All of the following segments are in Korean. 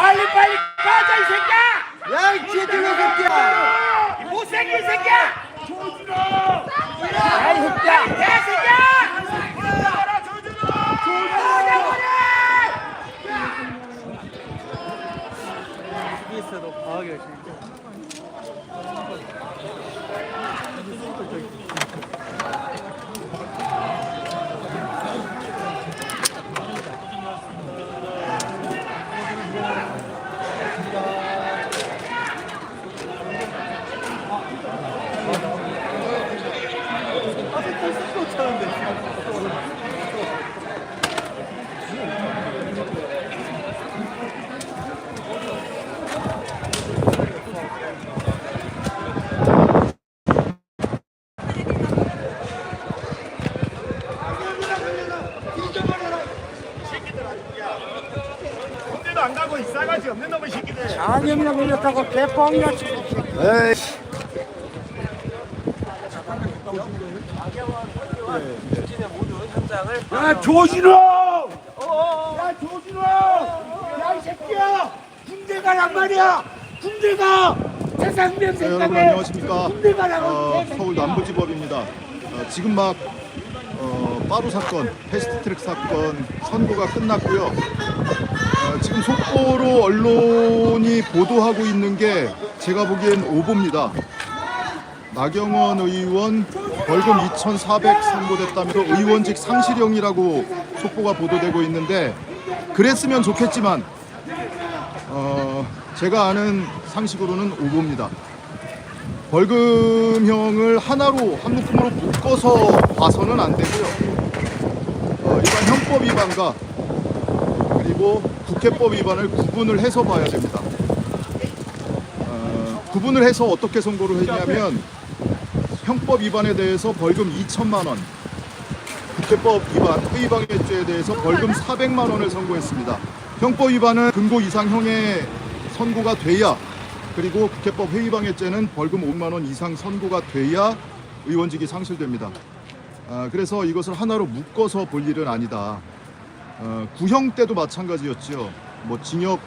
빨리 빨리 꺼져 이 새끼야! 야, 이 쥐들이 새끼야! 이 못생긴 새끼야! 야이 새끼야! 이 개새끼야! 있어도 과하게 열심 히 군대도 안 가고 이 싸가지 없는 놈의 새끼들. 장염이나 걸렸다고 개뻥이나 치고. 에이씨. 야, 조진호! 야, 조진호! 야, 이 새끼야! 군대 가란 말이야! 군대 가! 세상명 네, 여러분! 안녕하십니까? 군대 가라고! 어, 서울 남부지법입니다. 어, 지금 막 어, 빠루 사건, 패스트트랙 사건 선고가 끝났고요. 어, 지금 속보로 언론이 보도하고 있는 게 제가 보기엔 오보입니다. 나경원 의원 벌금 2,400 선고됐다면서 의원직 상실형이라고 속보가 보도되고 있는데 그랬으면 좋겠지만 어, 제가 아는 상식으로는 오보입니다. 벌금형을 하나로 한 묶음으로 묶어서 봐서는 안 되고요. 어, 일반 형법 위반과 그리고 국회법 위반을 구분을 해서 봐야 됩니다. 어, 구분을 해서 어떻게 선고를 했냐면 형법 위반에 대해서 벌금 2천만 원, 국회법 위반 회의방해죄에 대해서 벌금 400만 원을 선고했습니다. 형법 위반은 금고 이상 형의 선고가 돼야 그리고 국회법 회의방해죄는 벌금 5만 원 이상 선고가 돼야 의원직이 상실됩니다. 아, 그래서 이것을 하나로 묶어서 볼 일은 아니다. 어, 구형 때도 마찬가지였죠. 뭐 징역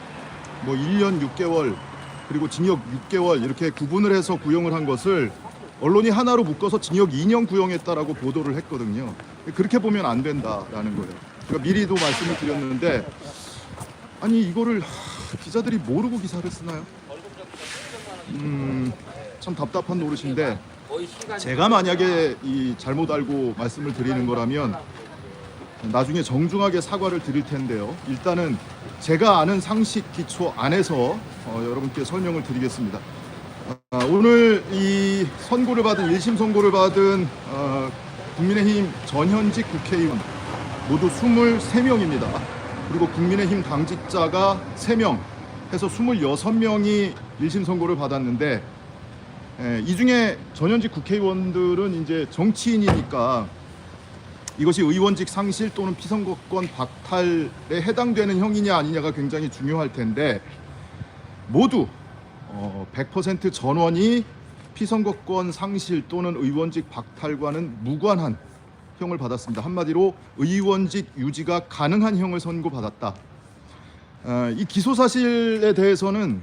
뭐 1년 6개월 그리고 징역 6개월 이렇게 구분을 해서 구형을 한 것을 언론이 하나로 묶어서 징역 2년 구형했다라고 보도를 했거든요. 그렇게 보면 안 된다라는 거예요. 제가 미리도 말씀을 드렸는데 아니 이거를 하, 기자들이 모르고 기사를 쓰나요? 음, 참 답답한 노릇인데 제가 만약에 이 잘못 알고 말씀을 드리는 거라면 나중에 정중하게 사과를 드릴 텐데요. 일단은 제가 아는 상식 기초 안에서 어, 여러분께 설명을 드리겠습니다. 아, 오늘 이 선고를 받은 1심 선고를 받은 어, 국민의힘 전현직 국회의원 모두 23명입니다. 그리고 국민의힘 당직자가 3명 해서 26명이 1심 선고를 받았는데 에, 이 중에 전현직 국회의원들은 이제 정치인이니까 이것이 의원직 상실 또는 피선거권 박탈에 해당되는 형이냐 아니냐가 굉장히 중요할 텐데 모두 어, 100% 전원이 피선거권 상실 또는 의원직 박탈과는 무관한 형을 받았습니다. 한마디로 의원직 유지가 가능한 형을 선고받았다. 어, 이 기소 사실에 대해서는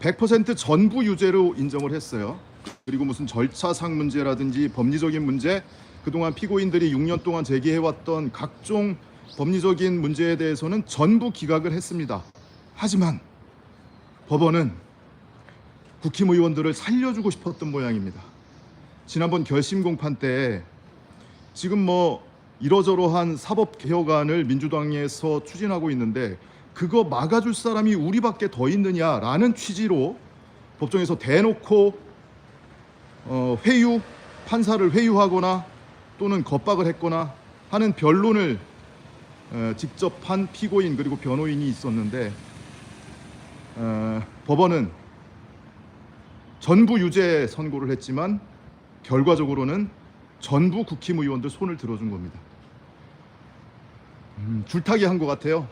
100% 전부 유죄로 인정을 했어요. 그리고 무슨 절차상 문제라든지 법리적인 문제, 그동안 피고인들이 6년 동안 제기해왔던 각종 법리적인 문제에 대해서는 전부 기각을 했습니다. 하지만 법원은 국힘 의원들을 살려주고 싶었던 모양입니다. 지난번 결심 공판 때 지금 뭐 이러저러한 사법 개혁안을 민주당에서 추진하고 있는데 그거 막아줄 사람이 우리밖에 더 있느냐라는 취지로 법정에서 대놓고 어, 회유 판사를 회유하거나 또는 겁박을 했거나 하는 변론을 어, 직접 한 피고인 그리고 변호인이 있었는데 어, 법원은 전부 유죄 선고를 했지만 결과적으로는 전부 국힘 의원들 손을 들어준 겁니다. 음, 줄타기 한 것 같아요.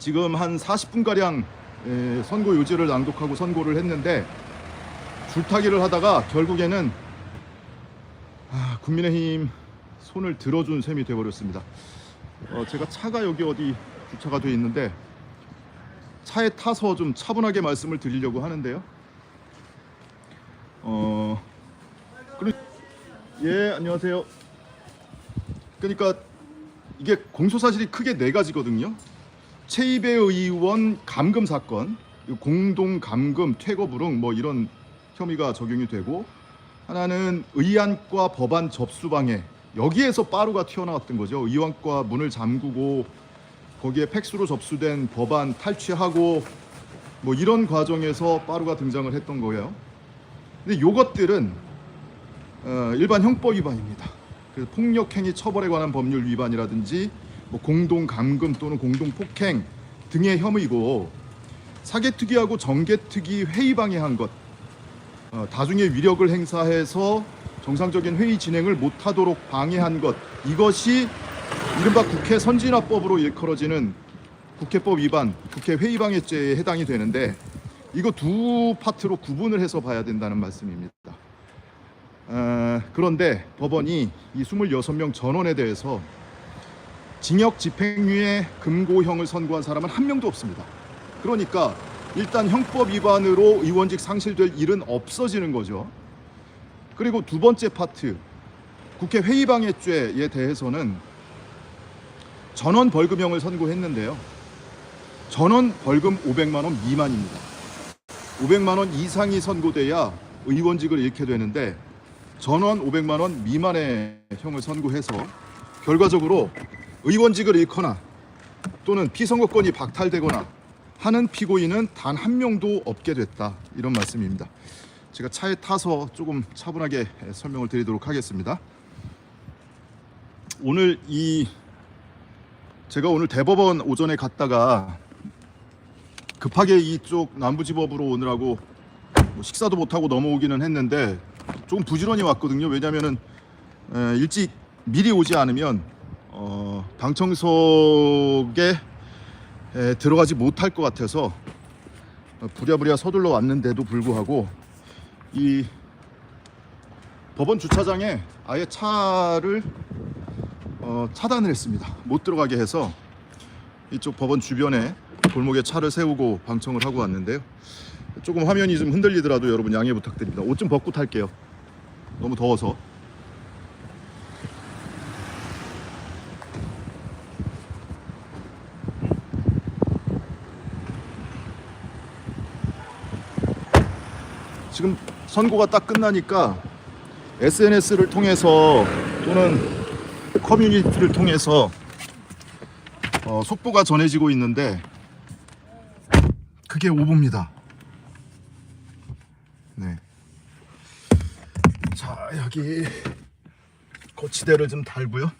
지금 한 40분 가량 선고 요지를 낭독하고 선고를 했는데 줄타기를 하다가 결국에는 아, 국민의힘 손을 들어준 셈이 되어버렸습니다. 어, 제가 차가 여기 어디 주차가 돼 있는데 차에 타서 좀 차분하게 말씀을 드리려고 하는데요. 어, 그리, 예, 안녕하세요. 그러니까 이게 공소 사실이 크게 네 가지거든요. 최이배 의원 감금 사건, 공동 감금, 퇴거 불응 뭐 이런 혐의가 적용이 되고 하나는 의안과 법안 접수 방해 여기에서 빠루가 튀어나왔던 거죠. 의안과 문을 잠그고 거기에 팩스로 접수된 법안 탈취하고 뭐 이런 과정에서 빠루가 등장을 했던 거예요. 근데 요것들은 어, 일반 형법 위반입니다. 그래서 폭력행위 처벌에 관한 법률 위반이라든지 뭐 공동 감금 또는 공동 폭행 등의 혐의고 사개특위하고 정개특위 회의 방해한 것, 어, 다중의 위력을 행사해서 정상적인 회의 진행을 못하도록 방해한 것 이것이 이른바 국회 선진화법으로 일컬어지는 국회법 위반, 국회 회의 방해죄에 해당이 되는데 이거 두 파트로 구분을 해서 봐야 된다는 말씀입니다. 어, 그런데 법원이 이 26명 전원에 대해서 징역 집행유예 금고형을 선고한 사람은 한 명도 없습니다. 그러니까 일단 형법 위반으로 의원직 상실될 일은 없어지는 거죠. 그리고 두 번째 파트 국회 회의방해죄에 대해서는 전원 벌금형을 선고했는데요. 전원 벌금 500만 원 미만입니다. 500만 원 이상이 선고돼야 의원직을 잃게 되는데 전원 500만 원 미만의 형을 선고해서 결과적으로 의원직을 잃거나 또는 피선거권이 박탈되거나 하는 피고인은 단 한 명도 없게 됐다 이런 말씀입니다. 제가 차에 타서 조금 차분하게 설명을 드리도록 하겠습니다. 오늘 이 제가 오늘 대법원 오전에 갔다가 급하게 이쪽 남부지법으로 오느라고 뭐 식사도 못하고 넘어오기는 했는데 조금 부지런히 왔거든요. 왜냐면은 에, 일찍 미리 오지 않으면 어, 방청석에 에, 들어가지 못할 것 같아서 어, 부랴부랴 서둘러 왔는데도 불구하고 이 법원 주차장에 아예 차를 어, 차단을 했습니다. 못 들어가게 해서 이쪽 법원 주변에 골목에 차를 세우고 방청을 하고 왔는데요. 조금 화면이 좀 흔들리더라도 여러분 양해 부탁드립니다. 옷 좀 벗고 탈게요. 너무 더워서. 지금 선고가 딱 끝나니까 SNS를 통해서 또는 커뮤니티를 통해서 어, 속보가 전해지고 있는데 그게 오보입니다. 네. 자 여기 거치대를 좀 달고요.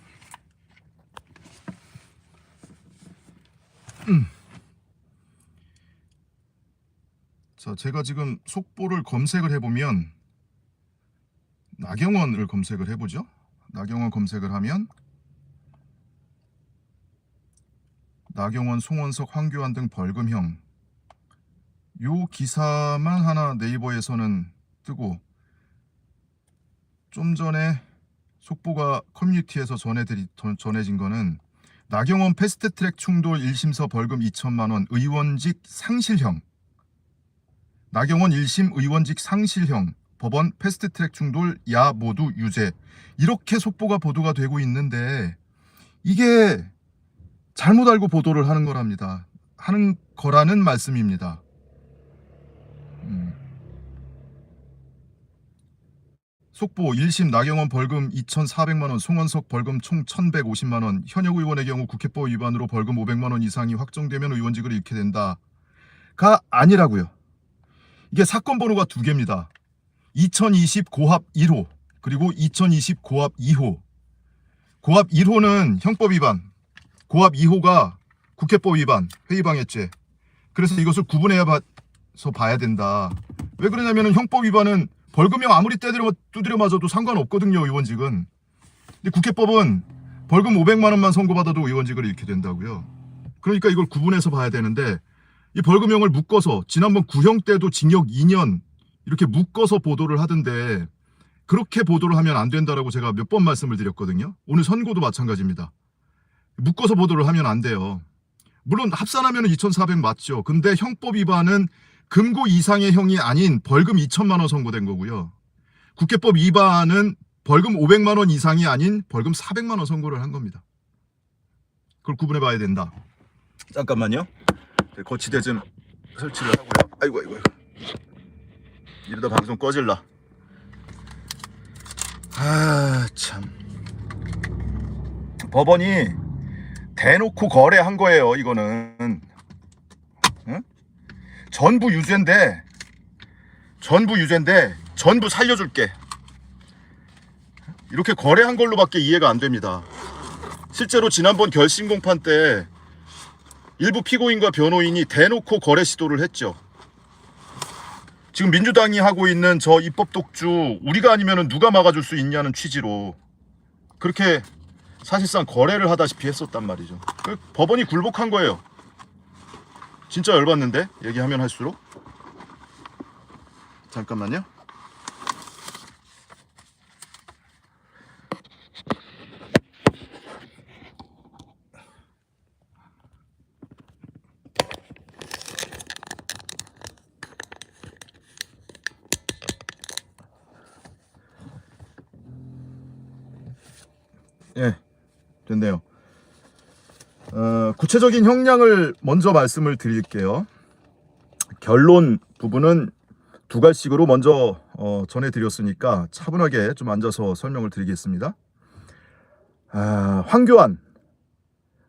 음. 자 제가 지금 속보를 검색을 해보면 나경원을 검색을 해보죠. 나경원 검색을 하면 나경원, 송원석, 황교안 등 벌금형 요 기사만 하나 네이버에서는 뜨고 좀 전에 속보가 커뮤니티에서 전해드리, 전해진 거는 나경원 패스트트랙 충돌 1심서 벌금 2천만 원 의원직 상실형 나경원 1심 의원직 상실형 법원 패스트트랙 충돌 야 모두 유죄 이렇게 속보가 보도가 되고 있는데 이게 잘못 알고 보도를 하는 거랍니다. 하는 거라는 말씀입니다. 음. 속보 1심 나경원 벌금 2,400만 원, 송원석 벌금 총 1,150만 원. 현역 의원의 경우 국회법 위반으로 벌금 500만 원 이상이 확정되면 의원직을 잃게 된다가 아니라고요. 이게 사건 번호가 두 개입니다. 2020 고합 1호 그리고 2020 고합 2호. 고합 1호는 형법 위반, 고합 2호가 국회법 위반, 회의방해죄. 그래서 이것을 구분해서 봐야 된다. 왜 그러냐면은 형법 위반은 벌금형 아무리 떼들여 두드려 맞아도 상관없거든요, 의원직은. 근데 국회법은 벌금 500만 원만 선고받아도 의원직을 잃게 된다고요. 그러니까 이걸 구분해서 봐야 되는데 이 벌금형을 묶어서 지난번 구형 때도 징역 2년 이렇게 묶어서 보도를 하던데 그렇게 보도를 하면 안 된다라고 제가 몇 번 말씀을 드렸거든요. 오늘 선고도 마찬가지입니다. 묶어서 보도를 하면 안 돼요. 물론 합산하면 2,400 맞죠. 근데 형법 위반은 금고 이상의 형이 아닌 벌금 2천만 원 선고된 거고요. 국회법 위반은 벌금 500만 원 이상이 아닌 벌금 400만 원 선고를 한 겁니다. 그걸 구분해 봐야 된다. 잠깐만요. 네, 거치대 좀 설치를 하고요. 아이고. 아이고. 이러다 방송 꺼질라. 아 참. 법원이 대놓고 거래한 거예요. 이거는 응? 전부 유죄인데 전부 유죄인데 전부 살려줄게. 이렇게 거래한 걸로밖에 이해가 안 됩니다. 실제로 지난번 결심 공판 때 일부 피고인과 변호인이 대놓고 거래 시도를 했죠. 지금 민주당이 하고 있는 저 입법 독주 우리가 아니면 누가 막아줄 수 있냐는 취지로 그렇게 사실상 거래를 하다시피 했었단 말이죠. 그 법원이 굴복한 거예요. 진짜 열받는데 얘기하면 할수록 잠깐만요. 예, 됐네요. 어, 구체적인 형량을 먼저 말씀을 드릴게요. 결론 부분은 두 갈씩으로 먼저 어, 전해드렸으니까 차분하게 좀 앉아서 설명을 드리겠습니다. 아, 황교안,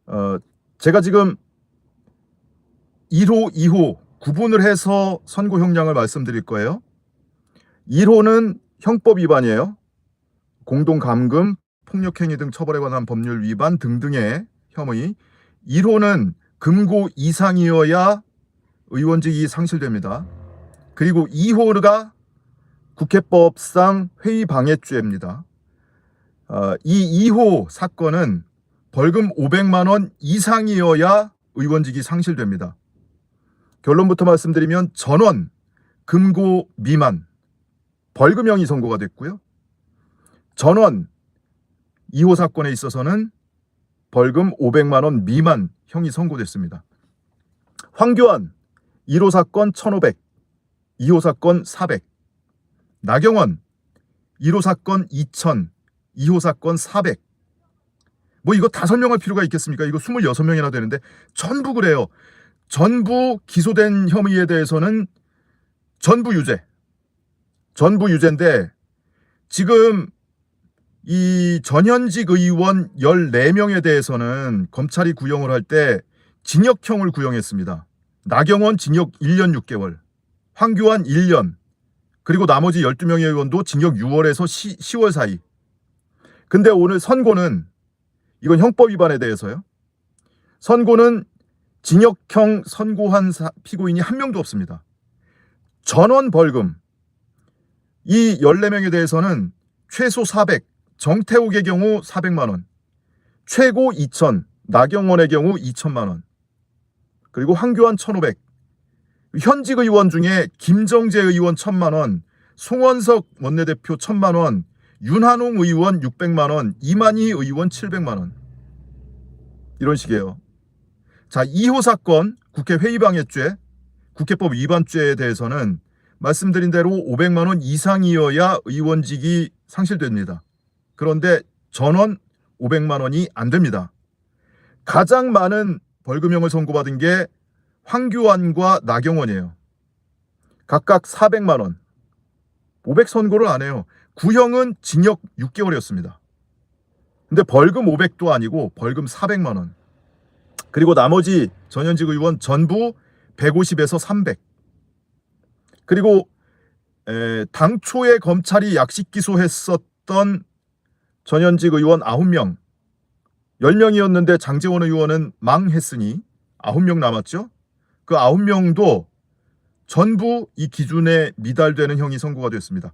어, 제가 지금 1호, 2호 구분을 해서 선고 형량을 말씀드릴 거예요. 1호는 형법 위반이에요. 공동 감금, 폭력행위 등 처벌에 관한 법률 위반 등등의 혐의 1호는 금고 이상이어야 의원직이 상실됩니다. 그리고 2호가 국회법상 회의 방해죄입니다. 어, 이 2호 사건은 벌금 500만 원 이상이어야 의원직이 상실됩니다. 결론부터 말씀드리면 전원 금고 미만 벌금형이 선고가 됐고요. 전원 2호 사건에 있어서는 벌금 500만 원 미만 형이 선고됐습니다. 황교안 1호 사건 1,500, 2호 사건 400. 나경원 1호 사건 2,000, 2호 사건 400. 뭐 이거 다 설명할 필요가 있겠습니까? 이거 26명이나 되는데 전부 그래요. 전부 기소된 혐의에 대해서는 전부 유죄. 전부 유죄인데 지금 이 전현직 의원 14명에 대해서는 검찰이 구형을 할 때 징역형을 구형했습니다. 나경원 징역 1년 6개월, 황교안 1년, 그리고 나머지 12명의 의원도 징역 6월에서 10 월 사이. 근데 오늘 선고는 이건 형법 위반에 대해서요. 선고는 징역형 선고한 사- 피고인이 한 명도 없습니다. 전원 벌금. 이 14명에 대해서는 최소 400, 정태욱의 경우 400만 원, 최고 2천, 나경원의 경우 2천만 원, 그리고 황교안 1,500, 현직 의원 중에 김정재 의원 1천만 원, 송원석 원내대표 1천만 원, 윤한홍 의원 600만 원, 이만희 의원 700만 원. 이런 식이에요. 자, 2호 사건 국회 회의방해죄, 국회법 위반죄에 대해서는 말씀드린 대로 500만 원 이상이어야 의원직이 상실됩니다. 그런데 전원 500만 원이 안 됩니다. 가장 많은 벌금형을 선고받은 게 황교안과 나경원이에요. 각각 400만 원. 500 선고를 안 해요. 구형은 징역 6개월이었습니다. 근데 벌금 500도 아니고 벌금 400만 원. 그리고 나머지 전현직 의원 전부 150에서 300. 그리고 에, 당초에 검찰이 약식 기소했었던 전현직 의원 9명, 10명이었는데 장재원 의원은 망했으니 9명 남았죠. 그 9명도 전부 이 기준에 미달되는 형이 선고가 됐습니다.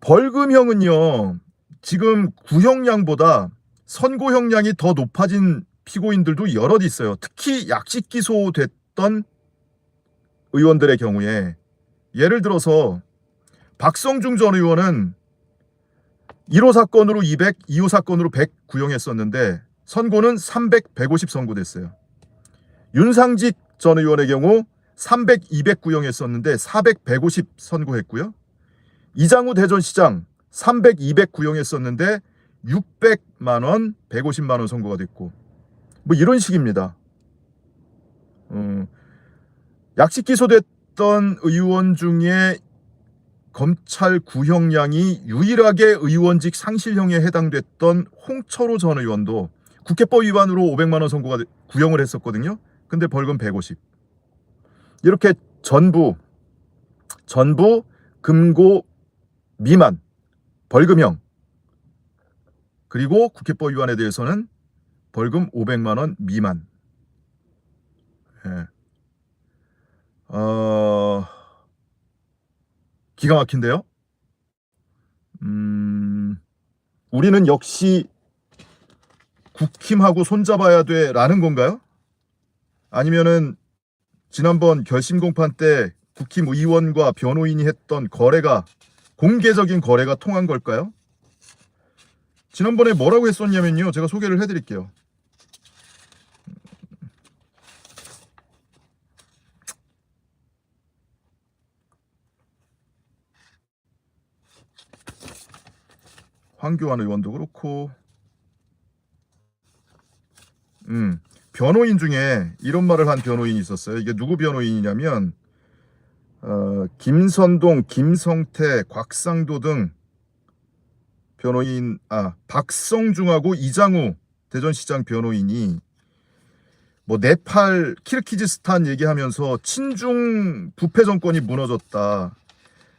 벌금형은요, 지금 구형량보다 선고형량이 더 높아진 피고인들도 여럿 있어요. 특히 약식 기소됐던 의원들의 경우에 예를 들어서 박성중 전 의원은 1호 사건으로 200, 2호 사건으로 100 구형했었는데 선고는 300, 150 선고됐어요. 윤상직 전 의원의 경우 300, 200 구형했었는데 400, 150 선고했고요. 이장우 대전시장 300, 200 구형했었는데 600만 원, 150만 원 선고가 됐고 뭐 이런 식입니다. 음, 약식 기소됐던 의원 중에 검찰 구형량이 유일하게 의원직 상실형에 해당됐던 홍철호 전 의원도 국회법 위반으로 500만 원 선고가 돼- 구형을 했었거든요. 근데 벌금 150. 이렇게 전부 전부 금고 미만 벌금형 그리고 국회법 위반에 대해서는 벌금 500만 원 미만. 예. 어 기가 막힌데요. 음 우리는 역시 국힘하고 손잡아야 돼 라는 건가요? 아니면은 지난번 결심 공판 때 국힘 의원과 변호인이 했던 거래가 공개적인 거래가 통한 걸까요? 지난번에 뭐라고 했었냐면요. 제가 소개를 해드릴게요. 황교안 의원도 그렇고, 음, 변호인 중에 이런 말을 한 변호인이 있었어요. 이게 누구 변호인이냐면, 어, 김선동, 김성태, 곽상도 등 변호인, 아, 박성중하고 이장우 대전시장 변호인이 뭐 네팔, 키르키즈스탄 얘기하면서 친중 부패 정권이 무너졌다.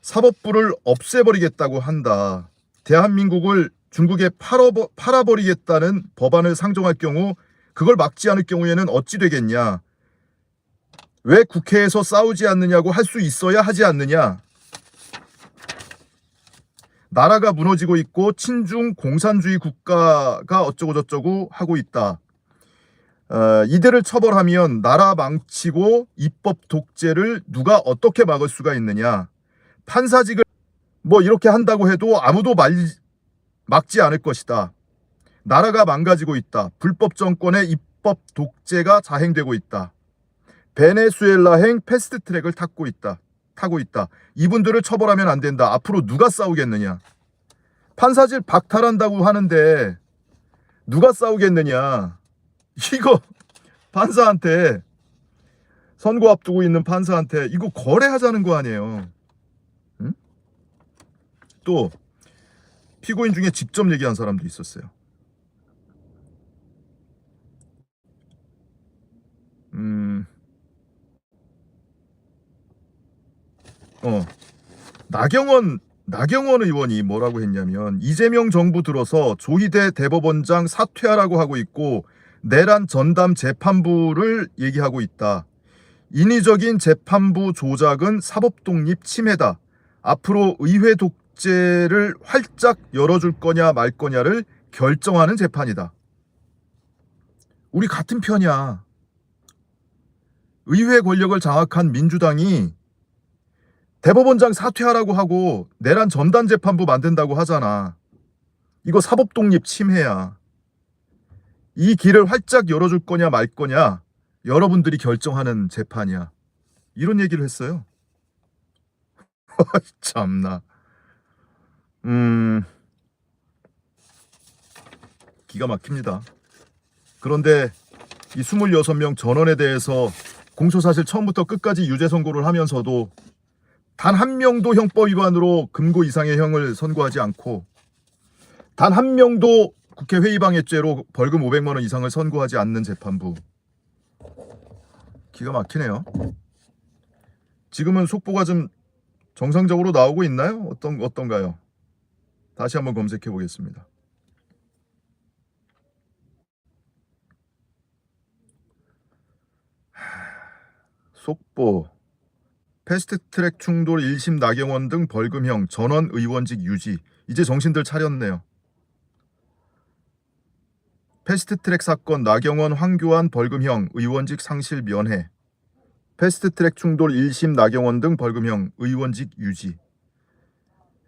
사법부를 없애버리겠다고 한다. 대한민국을 중국에 팔아버, 팔아버리겠다는 법안을 상정할 경우 그걸 막지 않을 경우에는 어찌 되겠냐? 왜 국회에서 싸우지 않느냐고 할 수 있어야 하지 않느냐? 나라가 무너지고 있고 친중 공산주의 국가가 어쩌고 저쩌고 하고 있다. 어, 이들을 처벌하면 나라 망치고 입법 독재를 누가 어떻게 막을 수가 있느냐? 판사직을 뭐 이렇게 한다고 해도 아무도 말, 막지 않을 것이다. 나라가 망가지고 있다. 불법 정권의 입법 독재가 자행되고 있다. 베네수엘라행 패스트 트랙을 타고 있다. 타고 있다. 이분들을 처벌하면 안 된다. 앞으로 누가 싸우겠느냐? 판사질 박탈한다고 하는데 누가 싸우겠느냐? 이거 판사한테 선고 앞두고 있는 판사한테 이거 거래하자는 거 아니에요. 응? 또 피고인 중에 직접 얘기한 사람도 있었어요. 음, 어, 나경원, 나경원 의원이 뭐라고 했냐면, 이재명 정부 들어서 조희대 대법원장 사퇴하라고 하고 있고, 내란 전담 재판부를 얘기하고 있다. 인위적인 재판부 조작은 사법 독립 침해다. 앞으로 의회 독 재를 활짝 열어줄 거냐 말 거냐를 결정하는 재판이다. 우리 같은 편이야. 의회 권력을 장악한 민주당이 대법원장 사퇴하라고 하고 내란 전담 재판부 만든다고 하잖아. 이거 사법 독립 침해야. 이 길을 활짝 열어줄 거냐 말 거냐 여러분들이 결정하는 재판이야. 이런 얘기를 했어요. 참나. 음. 기가 막힙니다. 그런데 이 26명 전원에 대해서 공소사실 처음부터 끝까지 유죄 선고를 하면서도 단 한 명도 형법 위반으로 금고 이상의 형을 선고하지 않고 단 한 명도 국회 회의방해죄로 벌금 500만 원 이상을 선고하지 않는 재판부 기가 막히네요. 지금은 속보가 좀 정상적으로 나오고 있나요? 어떤 어떤가요? 다시 한번 검색해 보겠습니다. 속보 패스트트랙 충돌 1심 나경원 등 벌금형 전원 의원직 유지 이제 정신들 차렸네요. 패스트트랙 사건 나경원 황교안 벌금형 의원직 상실 면회 패스트트랙 충돌 1심 나경원 등 벌금형 의원직 유지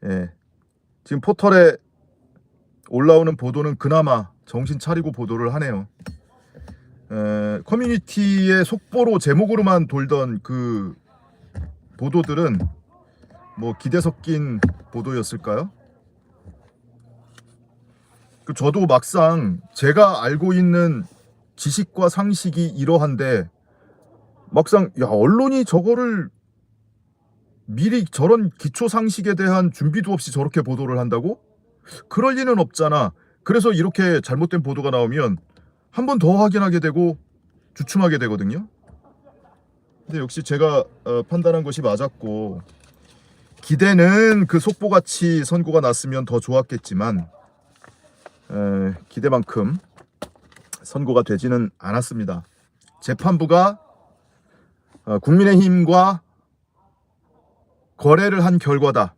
예. 지금 포털에 올라오는 보도는 그나마 정신 차리고 보도를 하네요. 에, 커뮤니티의 속보로 제목으로만 돌던 그 보도들은 뭐 기대 섞인 보도였을까요? 그 저도 막상 제가 알고 있는 지식과 상식이 이러한데 막상 야 언론이 저거를 미리 저런 기초 상식에 대한 준비도 없이 저렇게 보도를 한다고? 그럴 리는 없잖아. 그래서 이렇게 잘못된 보도가 나오면 한 번 더 확인하게 되고 주춤하게 되거든요. 근데 역시 제가 어, 판단한 것이 맞았고 기대는 그 속보같이 선고가 났으면 더 좋았겠지만 에, 기대만큼 선고가 되지는 않았습니다. 재판부가 어, 국민의힘과 거래를 한 결과다.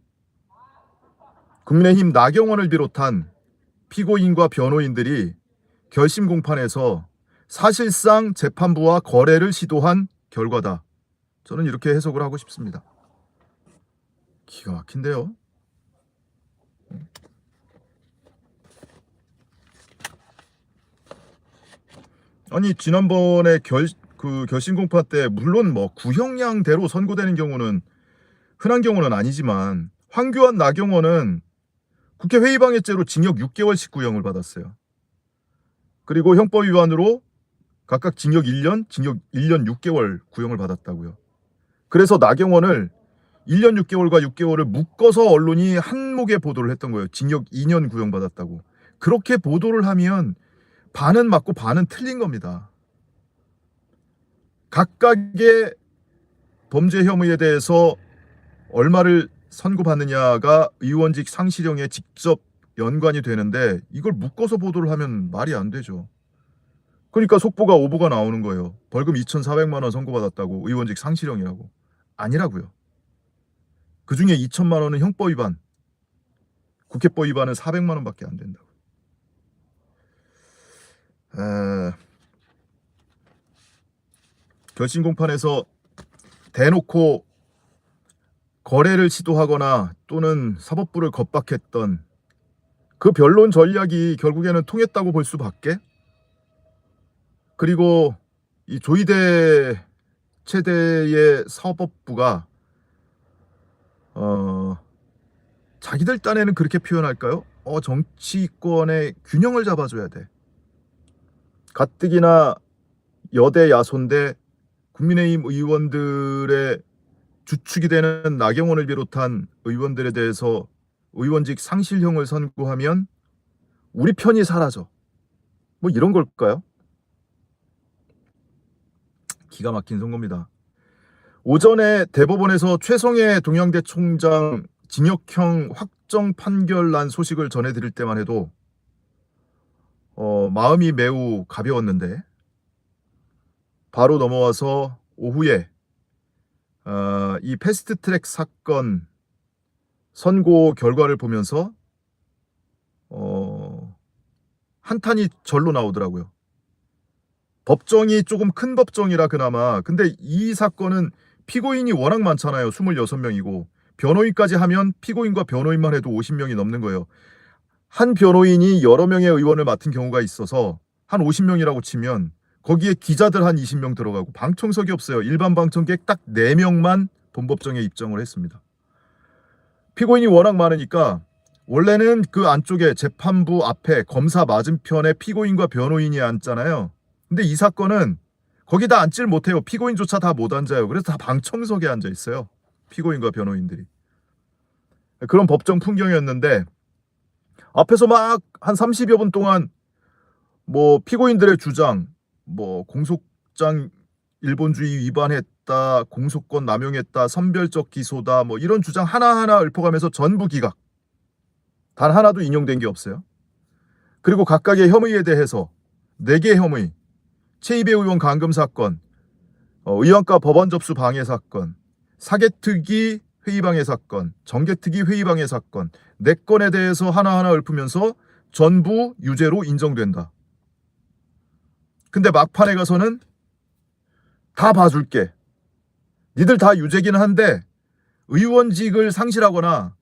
국민의힘 나경원을 비롯한 피고인과 변호인들이 결심 공판에서 사실상 재판부와 거래를 시도한 결과다. 저는 이렇게 해석을 하고 싶습니다. 기가 막힌데요. 아니 지난번에 결 그 결심 공판 때 물론 뭐 구형량대로 선고되는 경우는 흔한 경우는 아니지만 황교안 나경원은 국회 회의방해죄로 징역 6개월씩 구형을 받았어요. 그리고 형법 위반으로 각각 징역 1년, 징역 1년 6개월 구형을 받았다고요. 그래서 나경원을 1년 6개월과 6개월을 묶어서 언론이 한목에 보도를 했던 거예요. 징역 2년 구형 받았다고. 그렇게 보도를 하면 반은 맞고 반은 틀린 겁니다. 각각의 범죄 혐의에 대해서 얼마를 선고받느냐가 의원직 상실형에 직접 연관이 되는데 이걸 묶어서 보도를 하면 말이 안 되죠. 그러니까 속보가 오보가 나오는 거예요. 벌금 2,400만 원 선고받았다고 의원직 상실형이라고. 아니라고요. 그 중에 2천만 원은 형법 위반. 국회법 위반은 400만 원밖에 안 된다고. 에... 결심 공판에서 대놓고 거래를 시도하거나 또는 사법부를 겁박했던 그 변론 전략이 결국에는 통했다고 볼 수밖에 그리고 이 조이대 체대의 사법부가 어 자기들 딴에는 그렇게 표현할까요? 어 정치권의 균형을 잡아줘야 돼. 가뜩이나 여대 야손대 국민의힘 의원들의 주축이 되는 나경원을 비롯한 의원들에 대해서 의원직 상실형을 선고하면 우리 편이 사라져. 뭐 이런 걸까요? 기가 막힌 선거입니다. 오전에 대법원에서 최성해 동양대 총장 징역형 확정 판결 난 소식을 전해드릴 때만 해도 어, 마음이 매우 가벼웠는데 바로 넘어와서 오후에 어, 이 패스트트랙 사건 선고 결과를 보면서 어, 한탄이 절로 나오더라고요. 법정이 조금 큰 법정이라 그나마 근데 이 사건은 피고인이 워낙 많잖아요. 26명이고 변호인까지 하면 피고인과 변호인만 해도 50명이 넘는 거예요. 한 변호인이 여러 명의 의원을 맡은 경우가 있어서 한 50명이라고 치면 거기에 기자들 한 20명 들어가고 방청석이 없어요. 일반 방청객 딱 4명만 본법정에 입정을 했습니다. 피고인이 워낙 많으니까 원래는 그 안쪽에 재판부 앞에 검사 맞은편에 피고인과 변호인이 앉잖아요. 근데 이 사건은 거기 다 앉질 못해요. 피고인조차 다 못 앉아요. 그래서 다 방청석에 앉아 있어요. 피고인과 변호인들이. 그런 법정 풍경이었는데 앞에서 막 한 30여 분 동안 뭐 피고인들의 주장, 뭐 공소장 일본주의 위반했다, 공소권 남용했다, 선별적 기소다, 뭐 이런 주장 하나하나 읊어가면서 전부 기각. 단 하나도 인용된 게 없어요. 그리고 각각의 혐의에 대해서 네개 혐의, 최이배 의원 감금 사건, 어, 의원과 법원 접수 방해 사건, 사개특위 회의방해 사건, 정개특위 회의방해 사건 네 건에 대해서 하나하나 읊으면서 전부 유죄로 인정된다. 근데 막판에 가서는 다 봐줄게. 니들 다 유죄긴 한데 의원직을 상실하거나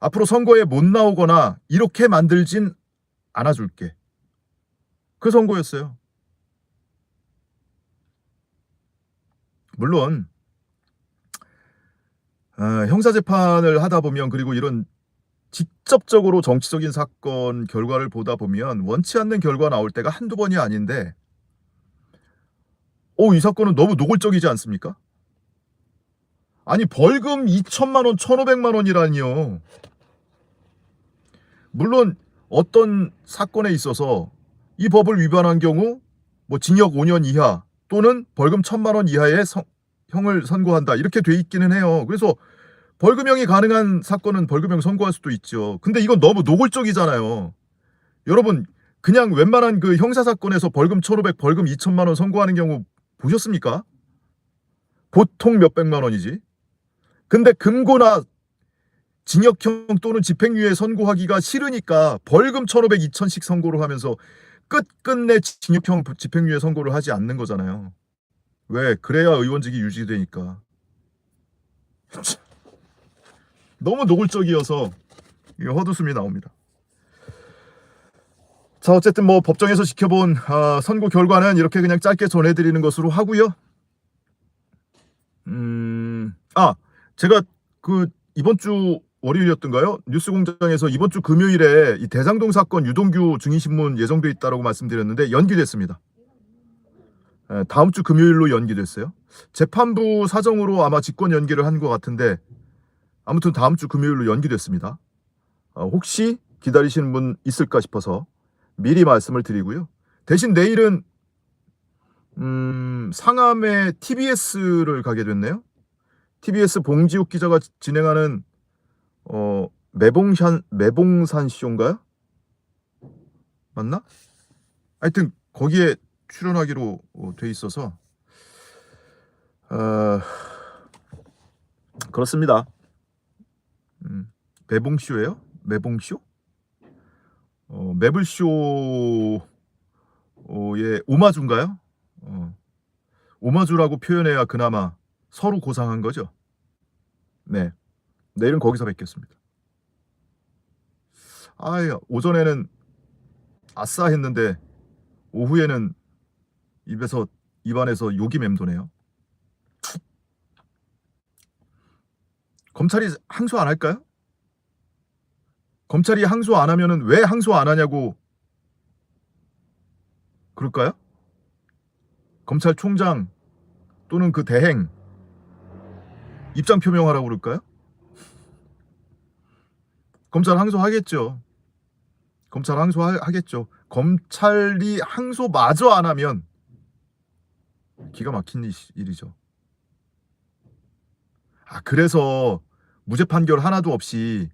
앞으로 선거에 못 나오거나 이렇게 만들진 않아줄게. 그 선거였어요. 물론 어, 형사 재판을 하다 보면 그리고 이런 직접적으로 정치적인 사건 결과를 보다 보면 원치 않는 결과 나올 때가 한두 번이 아닌데 오, 이 사건은 너무 노골적이지 않습니까? 아니 벌금 2천만 원, 1,500만 원이라니요. 물론 어떤 사건에 있어서 이 법을 위반한 경우 뭐 징역 5년 이하 또는 벌금 1천만 원 이하의 성- 형을 선고한다 이렇게 돼 있기는 해요. 그래서 벌금형이 가능한 사건은 벌금형 선고할 수도 있죠. 근데 이건 너무 노골적이잖아요. 여러분 그냥 웬만한 그 형사 사건에서 벌금 1,500, 벌금 2천만 원 선고하는 경우 보셨습니까? 보통 몇백만 원이지. 근데 금고나 징역형 또는 집행유예 선고하기가 싫으니까 벌금 1,500, 2천씩 선고를 하면서 끝끝내 징역형 집행유예 선고를 하지 않는 거잖아요. 왜? 그래야 의원직이 유지되니까. 너무 노골적이어서 헛웃음이 나옵니다. 자 어쨌든 뭐 법정에서 지켜본 아, 선고 결과는 이렇게 그냥 짧게 전해드리는 것으로 하고요. 음, 아 제가 그 이번 주 월요일이었던가요? 뉴스공장에서 이번 주 금요일에 이 대장동 사건 유동규 증인신문 예정돼 있다라고 말씀드렸는데 연기됐습니다. 예, 다음 주 금요일로 연기됐어요. 재판부 사정으로 아마 직권 연기를 한 것 같은데 아무튼 다음 주 금요일로 연기됐습니다. 어, 혹시 기다리시는 분 있을까 싶어서 미리 말씀을 드리고요. 대신 내일은 음, 상암의 TBS를 가게 됐네요. TBS 봉지욱 기자가 지- 진행하는 어, 매봉산 매봉산 쇼인가요? 맞나? 하여튼 거기에 출연하기로 어, 돼 있어서 어, 그렇습니다. 음, 매봉쇼예요? 매봉쇼? 어, 매블쇼의 오마주인가요? 어, 오마주라고 표현해야 그나마 서로 고상한 거죠. 네, 내일은 거기서 뵙겠습니다. 아야 오전에는 아싸 했는데 오후에는 입에서 입안에서 욕이 맴도네요. 검찰이 항소 안 할까요? 검찰이 항소 안 하면은 왜 항소 안 하냐고 그럴까요? 검찰총장 또는 그 대행 입장 표명하라고 그럴까요? 검찰 항소하겠죠. 검찰 항소하겠죠. 검찰이 항소마저 안 하면 기가 막힌 일- 일이죠. 아 그래서 무죄 판결 하나도 없이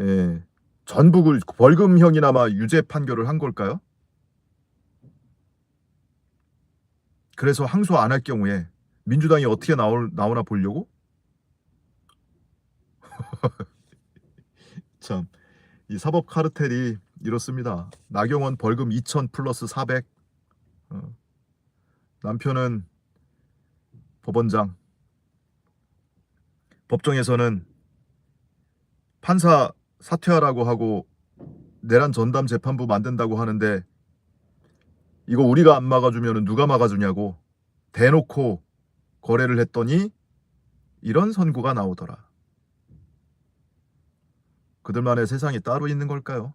예, 전북을 벌금형이나마 유죄 판결을 한 걸까요? 그래서 항소 안 할 경우에 민주당이 어떻게 나올, 나오나 보려고? 참, 이 사법 카르텔이 이렇습니다. 나경원 벌금 2천 플러스 400. 어. 남편은 법원장. 법정에서는 판사 사퇴하라고 하고 내란 전담 재판부 만든다고 하는데 이거 우리가 안 막아주면 누가 막아주냐고 대놓고 거래를 했더니 이런 선고가 나오더라. 그들만의 세상이 따로 있는 걸까요?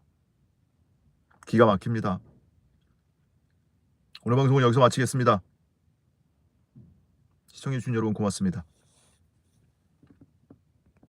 기가 막힙니다. 오늘 방송은 여기서 마치겠습니다. 시청해주신 여러분 고맙습니다.